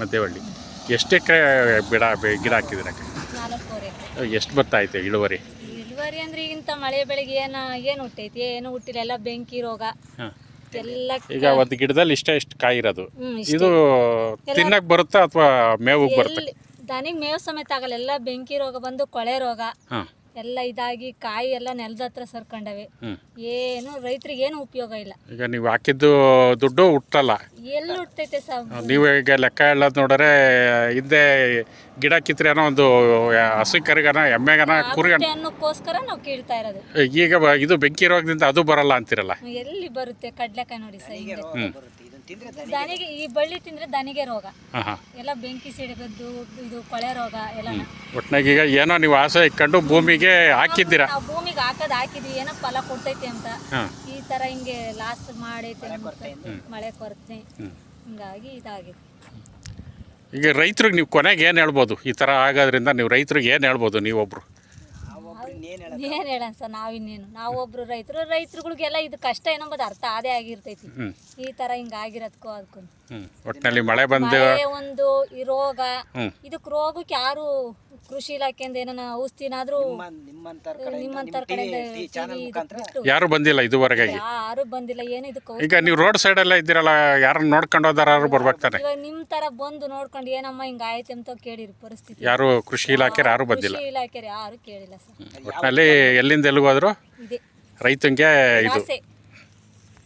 ಮಧ್ಯವಳ್ಳಿ ಎಷ್ಟು ಎಕರೆ ಗಿಡ ಗಿಡ ಹಾಕಿದ್ದೀರ ಎಷ್ಟು ಬರ್ತಾ ಐತೆ ಇಳುವರಿ? ಇಳುವರಿ ಅಂದ್ರೆ ಈಗಿಂತ ಮಳೆ ಬೆಳಿಗ್ಗೆ ಏನು ಏನು ಹುಟ್ಟೈತಿ ಏನು ಹುಟ್ಟಿಲ್ಲ ಎಲ್ಲ ಬೆಂಕಿ ರೋಗ. ಹಾಂ. ಎಲ್ಲ ಈಗ ಒಂದು ಗಿಡದಲ್ಲಿ ಇಷ್ಟ ಇಷ್ಟು ಕಾಯಿ ಇರೋದು. ಇದು ತಿನ್ನಕ್ ಬರುತ್ತಾ ಅಥವಾ ಮೇವು ಬರುತ್ತೆ? ದನಿಗೆ ಮೇವು ಸಮೇತ ಆಗಲ್ಲ ಎಲ್ಲ ಬೆಂಕಿ ರೋಗ ಬಂದು ಕೊಳೆ ರೋಗ. ಹಾಂ. ಎಲ್ಲ ಇದಾಗಿ ಕಾಯಿ ಎಲ್ಲ ನೆಲದ ಹತ್ರ ಸರ್ಕೊಂಡವೆ. ಏನು ರೈತರಿಗೆ ಏನು ಉಪಯೋಗ ಇಲ್ಲ. ಈಗ ನೀವು ಹಾಕಿದ್ದು ದುಡ್ಡು ಹುಟ್ಟಲ್ಲ. ಎಲ್ಲಿ ಹುಟ್ಟೈತೆ ಸರ್? ನೀವು ಈಗ ಲೆಕ್ಕ ಹೇಳೋದು ನೋಡಿದ್ರೆ ಹಿಂದೆ ಗಿಡ ಏನೋ ಒಂದು ಹಸು ಕರಿಗನ ಎಮ್ಮೆಗನ ಕುರಿಗನ. ಅನ್ನೋಕ್ಕೋಸ್ಕರ ನಾವು ಕೇಳ್ತಾ ಇರೋದು. ಈಗ ಇದು ಬೆಂಕಿ ರೋಗದಿಂದ ಅದು ಬರಲ್ಲ ಅಂತಿರಲ್ಲ? ಎಲ್ಲಿ ಬರುತ್ತೆ ಕಡ್ಲೆಕಾಯಿ ನೋಡಿ ಸರ್ ದನಿಗೆ ಈ ಬಳ್ಳಿ ತಿಂದ್ರೆ ದನಿಗೆ ರೋಗ. ಹಾಂ ಹಾಂ. ಎಲ್ಲ ಬೆಂಕಿ ಸಿಡಿಗದ್ದು ಇದು ಕೊಳೆ ರೋಗ ಎಲ್ಲ. ಒಟ್ನಾಗ ಈಗ ಏನೋ ನೀವು ಆಸೆ ಇಟ್ಕೊಂಡು ಭೂಮಿಗೆ ಹಾಕಿದ್ದೀರಾ? ನಾವು ಭೂಮಿಗೆ ಹಾಕದ್ ಹಾಕಿದ್ವಿ ಏನೋ ಫಲ ಕೊಡ್ತೈತಿ ಅಂತ. ಹಾಂ. ಈ ತರ ಹಿಂಗೆ ಲಾಸ್ ಮಾಡೈತೆ ಅಂತ. ಮಳೆ ಕೊರತೆ. ಹಿಂಗಾಗಿ ಇದಾಗಿದೆ. ಈಗ ರೈತರಿಗೆ ನೀವು ಕೊನೆಗೆ ಏನು ಹೇಳ್ಬೋದು? ಈ ಥರ ಆಗೋದ್ರಿಂದ ನೀವು ರೈತರಿಗೆ ಏನು ಹೇಳ್ಬೋದು ನೀವೊಬ್ರು? ಏನ್ ಹೇಳೋಣ ಸರ್ ನಾವಿನ್ನೇನು? ನಾವೊಬ್ರು ರೈತರು ರೈತರುಗಳಿಗೆಲ್ಲ ಇದು ಕಷ್ಟ ಏನಂಬುದು ಅರ್ಥ ಆದೇ ಆಗಿರ್ತೈತಿ. ಈ ತರ ಹಿಂಗ ಆಗಿರೋದ್ಕೋ ಅದಕ್ಕೂ ಒಟ್ಟಿನಲ್ಲಿ ಮಳೆ ಬಂದು ಒಂದು ಈ ರೋಗ ಇದಕ್ ಇದಕ್ಕೆ ರೋಗಕ್ಕೆ ಯಾರು ಕೃಷಿ ಇಲಾಖೆಯಿಂದ ಏನಾನ ಔಷಧಿನಾದ್ರೂ ನಿಮ್ಮಂತರ ಕಡೆಯಿಂದ ಯಾರು ಬಂದಿಲ್ಲ ಇದುವರೆಗೆ ಯಾರು ಬಂದಿಲ್ಲ ಏನು ಇದಕ್ಕೆ ಈಗ ನೀವು ರೋಡ್ ಸೈಡೆಲ್ಲ ಇದ್ದೀರಲ್ಲ ಯಾರನ್ನ ನೋಡ್ಕೊಂಡು ಹೋದಾರ ಯಾರು ಬರ್ಬೇಕಾರೆ ಇವಾಗ ನಿಮ್ ತರ ಬಂದು ನೋಡ್ಕೊಂಡು ಏನಮ್ಮ ಹಿಂಗ ಆಯ್ತು ಅಂತ ಕೇಳಿರಿ ಪರಿಸ್ಥಿತಿ. ಯಾರು ಕೃಷಿ ಇಲಾಖೆ ಯಾರು ಬಂದಿಲ್ಲ. ಕೃಷಿ ಇಲಾಖೆ ಯಾರು ಕೇಳಿಲ್ಲ ಸರ್. ಒಟ್ಟಿನಲ್ಲಿ ಎಲ್ಲಿಂದ ಎಲ್ಲಿಗೋದ್ರು ಇದೆ. ರೈತಂಗೆ ಇದು.